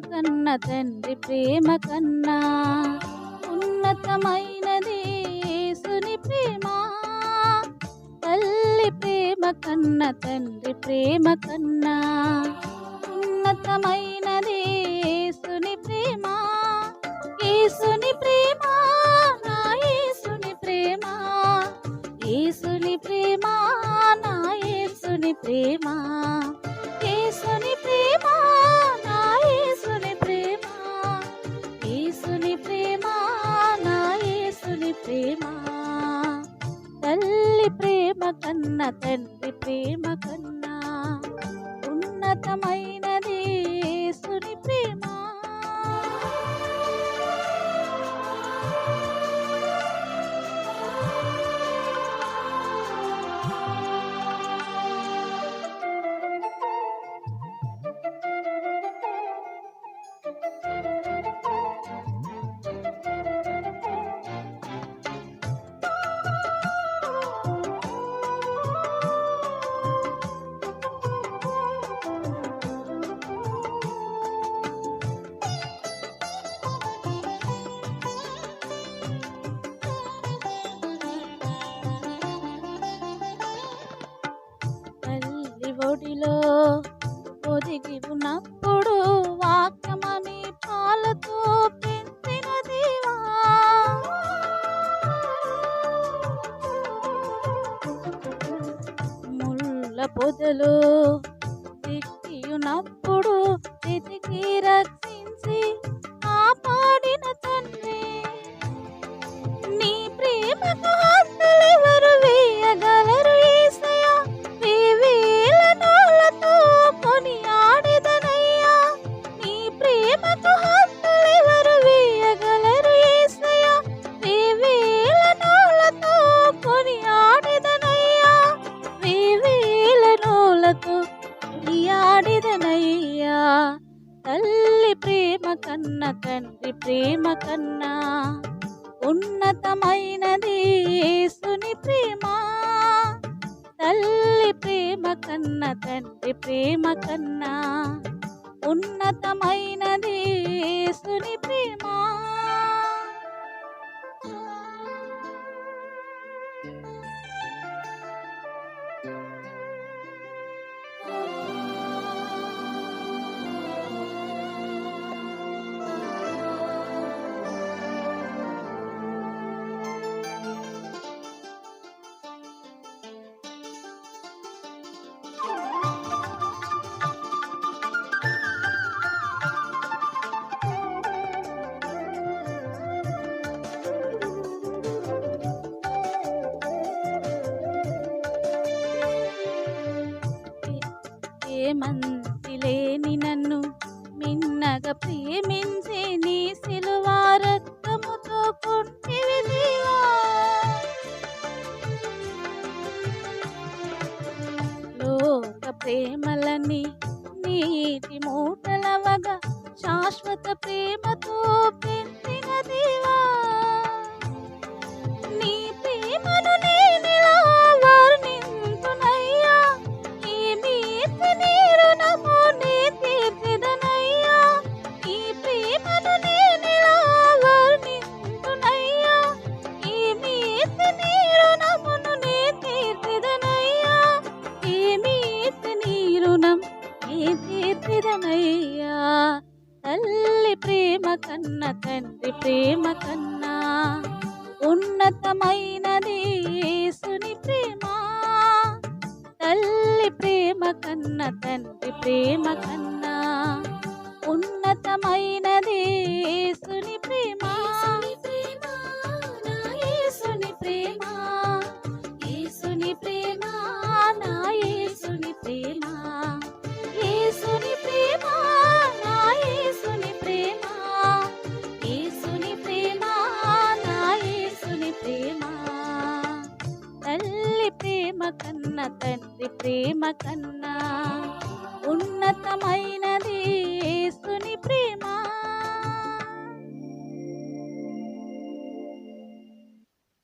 కన్న తండ్రి ప్రేమ కన్నా ఉన్నతమైనది సుని ప్రేమ. తల్లి ప్రేమ కన్న తండ్రి ప్రేమ కన్నా ఉన్నతమైనది సుని ప్రేమ. యేసుని ప్రేమ ఉన్న తండ్రి ప్రేమ కన్నా ఉన్నతమైన తల్లి ఒదిగి ఉన్నప్పుడు వాక్యమని పాలతో పెంచిన దేవా. ముళ్ళ పొదలు దిక్కియున్నప్పుడు తిరిగి రక్షించి కాపాడిన తండ్రి. నీ ప్రేమతో నోళ్ళతో కొనియాడెదనయ్యా తల్లి ప్రేమ కన్న తండ్రి ప్రేమ కన్నా ఉన్నతమైనది యేసుని ప్రేమ. తల్లి ప్రేమ కన్న తండ్రి ప్రేమ కన్నా ఉన్నతమైనది ఏమంతి లేని నన్ను మిన్నగ ప్రేమించి నీ సిలువ పుట్టివి లోక ప్రేమలని నీటి మూటలవగా శాశ్వత ప్రేమతో పెంచిన దేవా. తల్లి ప్రేమ కన్న తండ్రి ప్రేమ కన్నా ఉన్నతమైనది యేసుని ప్రేమ. తల్లి ప్రేమ కన్న తండ్రి ప్రేమ కన్నా ఉన్నతమైన ప్రేమ కన్నా ఉన్నతమైనది సుని ప్రేమ.